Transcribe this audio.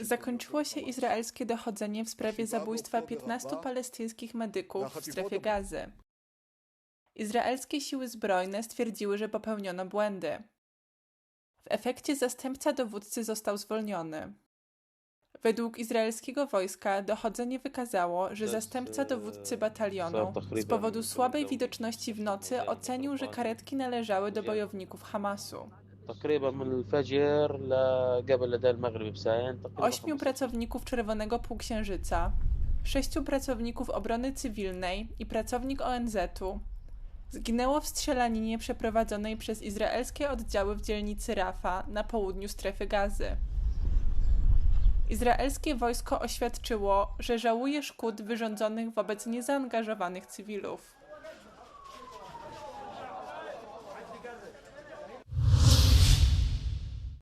Zakończyło się izraelskie dochodzenie w sprawie zabójstwa 15 palestyńskich medyków w strefie gazy. Izraelskie siły zbrojne stwierdziły, że popełniono błędy. W efekcie zastępca dowódcy został zwolniony. Według izraelskiego wojska dochodzenie wykazało, że zastępca dowódcy batalionu z powodu słabej widoczności w nocy ocenił, że karetki należały do bojowników Hamasu. تقريبا من الفجر لقبل أذان المغرب بساعتين تقريبا Ośmiu 15. pracowników Czerwonego Półksiężyca, sześciu pracowników obrony cywilnej i pracownik ONZ-u zginęło w strzelaninie przeprowadzonej przez izraelskie oddziały w dzielnicy Rafa na południu strefy gazy. Izraelskie wojsko oświadczyło, że żałuje szkód wyrządzonych wobec niezaangażowanych cywilów.